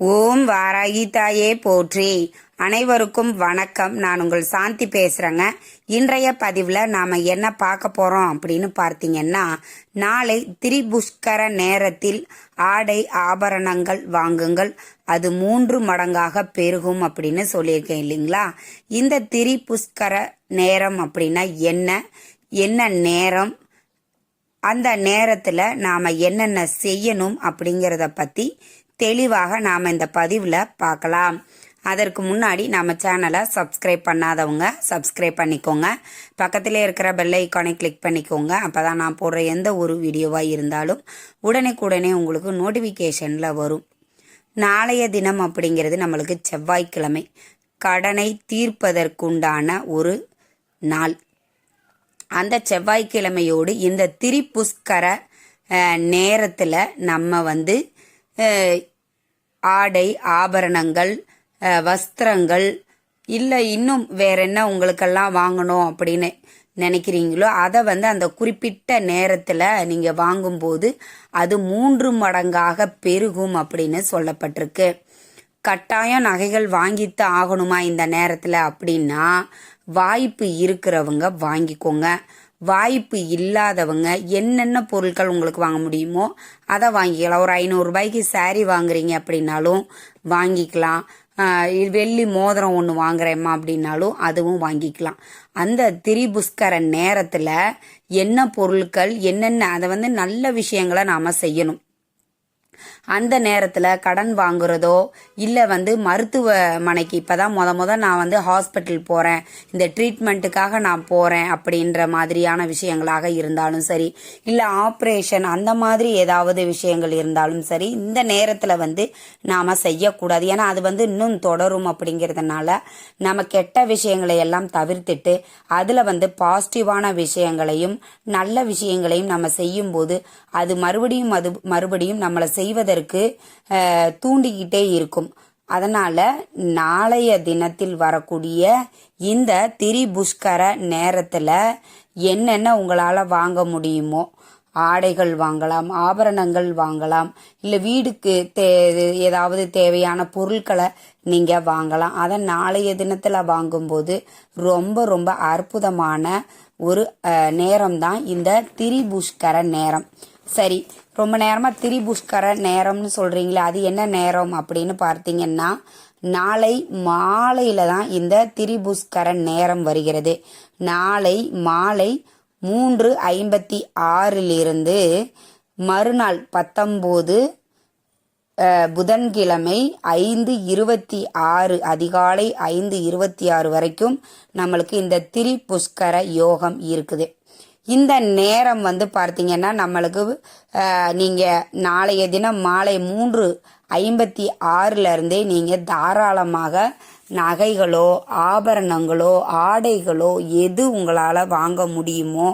ஓம் வாராகி தாயே போற்றி. அனைவருக்கும் வணக்கம். நான் உங்கள் சாந்தி பேசுகிறேங்க இன்றைய பதிவில் நாம் என்ன பார்க்க போகிறோம் அப்படின்னு பார்த்தீங்கன்னா நாளை திரிபுஷ்கர நேரத்தில் ஆடை ஆபரணங்கள் வாங்குங்கள். அது மூன்று மடங்காக பெருகும் அப்படின்னு சொல்லியிருக்கேன் இல்லைங்களா? இந்த திரிபுஷ்கர நேரம் அப்படின்னா என்ன? என்ன நேரம்? அந்த நேரத்தில் நாம் என்னென்ன செய்யணும் அப்படிங்கிறத பற்றி தெளிவாக நாம் இந்த பதிவில் பார்க்கலாம் அதற்கு முன்னாடி நம்ம சேனலை சப்ஸ்கிரைப் பண்ணாதவங்க சப்ஸ்கிரைப் பண்ணிக்கோங்க. பக்கத்திலே இருக்கிற பெல் ஐக்கானை கிளிக் பண்ணிக்கோங்க. அப்போ தான் நான் போடுற எந்த ஒரு வீடியோவாக இருந்தாலும் உடனே உங்களுக்கு நோட்டிஃபிகேஷனில் வரும். நாளைய தினம் அப்படிங்கிறது நம்மளுக்கு செவ்வாய்க்கிழமை. கடனை தீர்ப்பதற்குண்டான ஒரு நாள். அந்த செவ்வாய்க்கிழமையோடு இந்த திரிபுஷ்கர நேரத்தில் நம்ம வந்து ஆடை ஆபரணங்கள் வஸ்திரங்கள் இல்லை இன்னும் வேற என்ன உங்களுக்கெல்லாம் வாங்கணும் அப்படின்னு நினைக்கிறீங்களோ அதை வந்து அந்த குறிப்பிட்ட நேரத்தில் நீங்கள் வாங்கும்போது அது மூன்று மடங்காக பெருகும் அப்படின்னு சொல்லப்பட்டிருக்கு. கட்டாயம் நகைகள் வாங்கித்து ஆகணுமா இந்த நேரத்தில் அப்படின்னா வாய்ப்பு இருக்கிறவங்க வாங்கிக்கோங்க. வாய்ப்பு இல்லாதவங்க என்னென்ன பொருட்கள் உங்களுக்கு வாங்க முடியுமோ அதை வாங்கிக்கலாம். ஒரு ஐநூறுரூபாய்க்கு சாரீ வாங்குறீங்க அப்படின்னாலும் வாங்கிக்கலாம். வெள்ளி மோதிரம் ஒன்று வாங்குறேம்மா அப்படின்னாலும் அதுவும் வாங்கிக்கலாம். அந்த திரிபுஷ்கர நேரத்தில் என்ன பொருட்கள் என்னென்ன அதை வந்து நல்ல விஷயங்களை நாம் செய்யணும். அந்த நேரத்தில் கடன் வாங்குறதோ இல்லை வந்து மருத்துவமனைக்கு இப்போ தான் முத முத நான் வந்து ஹாஸ்பிட்டல் போகிறேன் இந்த ட்ரீட்மெண்ட்டுக்காக நான் போகிறேன் அப்படின்ற மாதிரியான விஷயங்களாக இருந்தாலும் சரி இல்லை ஆப்ரேஷன் அந்த மாதிரி ஏதாவது விஷயங்கள் இருந்தாலும் சரி இந்த நேரத்தில் வந்து நாம் செய்யக்கூடாது. ஏன்னா அது வந்து இன்னும் தொடரும் அப்படிங்கிறதுனால நம்ம கெட்ட விஷயங்களை எல்லாம் தவிர்த்துட்டு அதில் வந்து பாசிட்டிவான விஷயங்களையும் நல்ல விஷயங்களையும் நம்ம செய்யும்போது அது மறுபடியும் அது மறுபடியும் நம்மளை செய்வதற்கு தூண்டிக்கிட்டே இருக்கும். அதனால நாளைய தினத்தில் வரக்கூடிய இந்த திரிபுஷ்கர நேரத்தில் என்னென்ன உங்களால் வாங்க முடியுமோ ஆடைகள் வாங்கலாம் ஆபரணங்கள் வாங்கலாம் இல்லை வீடுக்கு தே ஏதாவது தேவையான பொருட்களை நீங்கள் வாங்கலாம். அதை நாளைய தினத்தில் வாங்கும்போது ரொம்ப ரொம்ப அற்புதமான ஒரு நேரம் தான் இந்த திரிபுஷ்கர நேரம். சரி ரொம்ப நேரமாக திரிபுஷ்கர நேரம்னு சொல்கிறீங்களே அது என்ன நேரம் அப்படின்னு பார்த்தீங்கன்னா நாளை மாலையில் தான் இந்த திரிபுஷ்கர நேரம் வருகிறது. நாளை மாலை மூன்று ஐம்பத்தி ஆறிலிருந்து மறுநாள் பத்தொம்போது புதன்கிழமை ஐந்து இருபத்தி ஆறு அதிகாலை ஐந்து இருபத்தி ஆறு வரைக்கும் நம்மளுக்கு இந்த திரிபுஷ்கர யோகம் இருக்குது. இந்த நேரம் வந்து பார்த்தீங்கன்னா நம்மளுக்கு நீங்கள் நாளைய தினம் மாலை மூன்று ஐம்பத்தி ஆறுல இருந்தே தாராளமாக நகைகளோ ஆபரணங்களோ ஆடைகளோ எது உங்களால் வாங்க முடியுமோ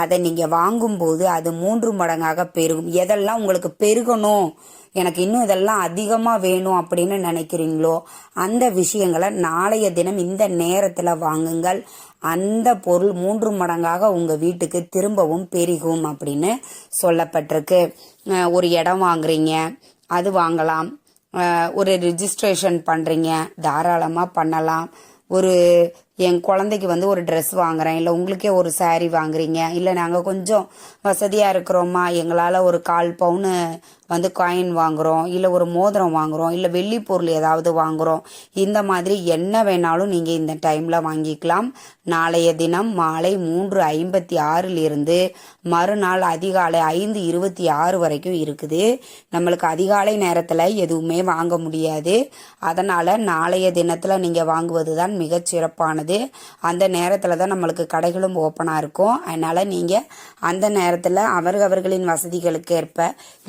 அதை நீங்கள் வாங்கும்போது அது மூன்று மடங்காக பெருகும். எதெல்லாம் உங்களுக்கு பெருகணும்? எனக்கு இன்னும் இதெல்லாம் அதிகமாக வேணும் அப்படின்னு நினைக்கிறீங்களோ அந்த விஷயங்களை நாளைய தினம் இந்த நேரத்தில் வாங்குங்கள். அந்த பொருள் மூன்று மடங்காக உங்கள் வீட்டுக்கு திரும்பவும் பெருகும் அப்படின்னு சொல்லப்பட்டிருக்கு. ஒரு இடம் வாங்குறீங்க அது வாங்கலாம். ஒரு ரிஜிஸ்ட்ரேஷன் பண்ணுறீங்க தாராளமாக பண்ணலாம். ஒரு என் குழந்தைக்கு வந்து ஒரு ட்ரெஸ் வாங்குறேன். இல்லை உங்களுக்கே ஒரு சாரீ வாங்குறீங்க. இல்லை நாங்கள் கொஞ்சம் வசதியாக இருக்கிறோமா? எங்களால் ஒரு கால் பவுனு வந்து காயின் வாங்குகிறோம் இல்லை ஒரு மோதிரம் வாங்குறோம். இல்லை வெள்ளி பொருள் ஏதாவது வாங்குகிறோம் இந்த மாதிரி என்ன வேணாலும் நீங்கள் இந்த டைமில் வாங்கிக்கலாம். நாளைய தினம் மாலை மூன்று ஐம்பத்தி ஆறிலிருந்து மறுநாள் அதிகாலை ஐந்து இருபத்தி ஆறு வரைக்கும் இருக்குது. நம்மளுக்கு அதிகாலை நேரத்தில் எதுவுமே வாங்க முடியாது. அதனால் நாளைய தினத்தில் நீங்கள் வாங்குவது தான் மிகச்சிறப்பானது. சிறப்பானது அந்த நேரத்தில் தான் நம்மளுக்கு கடைகளும் ஓப்பனாக இருக்கும். அதனால் நீங்கள் அந்த நேரத்தில் அவர்களின் வசதிகளுக்கு ஏற்ப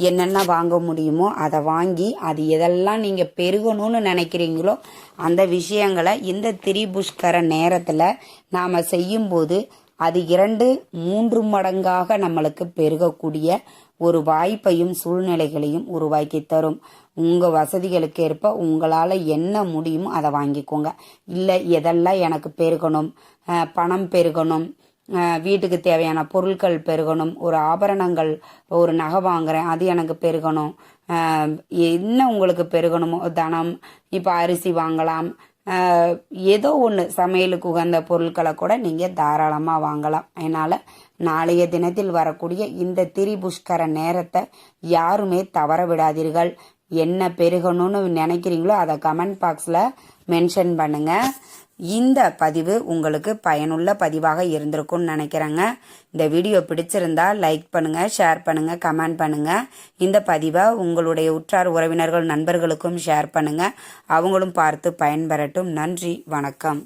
என்னென்ன வாங்க முடியுமோ அதை வாங்கி அது எதெல்லாம் நீங்கள் பெருகணும்னு நினைக்கிறீங்களோ அந்த விஷயங்களை இந்த திரிபுஷ்கர நேரத்தில் நாம் செய்யும்போது அது இரண்டு மூன்று மடங்காக நம்மளுக்கு பெருகக்கூடிய ஒரு வாய்ப்பையும் சூழ்நிலைகளையும் உருவாக்கி தரும். உங்கள் வசதிகளுக்கு ஏற்ப உங்களால் என்ன முடியுமோ அதை வாங்கிக்கோங்க. இல்லை எதெல்லாம் எனக்கு பெருகணும்? பணம் பெருகணும்? வீட்டுக்கு தேவையான பொருட்கள் பெருகணும்? ஒரு ஆபரணங்கள் ஒரு நகை வாங்குறேன் அது எனக்கு பெருகணும்? என்ன உங்களுக்கு பெருகணுமோ? தனம். இப்போ அரிசி வாங்கலாம். ஏதோ ஒன்று சமையலுக்கு உகந்த பொருட்களை கூட நீங்கள் தாராளமாக வாங்கலாம். அதனால் நாளைய தினத்தில் வரக்கூடிய இந்த திரிபுஷ்கர நேரத்தை யாருமே தவற விடாதீர்கள். என்ன பெருகணும்னு நினைக்கிறீங்களோ அதை கமெண்ட் பாக்ஸில் மென்ஷன் பண்ணுங்க. இந்த பதிவு உங்களுக்கு பயனுள்ள பதிவாக இருந்திருக்கும்னு நினைக்கிறேங்க. இந்த வீடியோ பிடிச்சிருந்தா லைக் பண்ணுங்க ஷேர் பண்ணுங்க கமெண்ட் பண்ணுங்க. இந்த பதிவை உங்களுடைய உற்றார் உறவினர்கள் நண்பர்களுக்கும் ஷேர் பண்ணுங்க. அவங்களும் பார்த்து பயன்பெறட்டும். நன்றி வணக்கம்.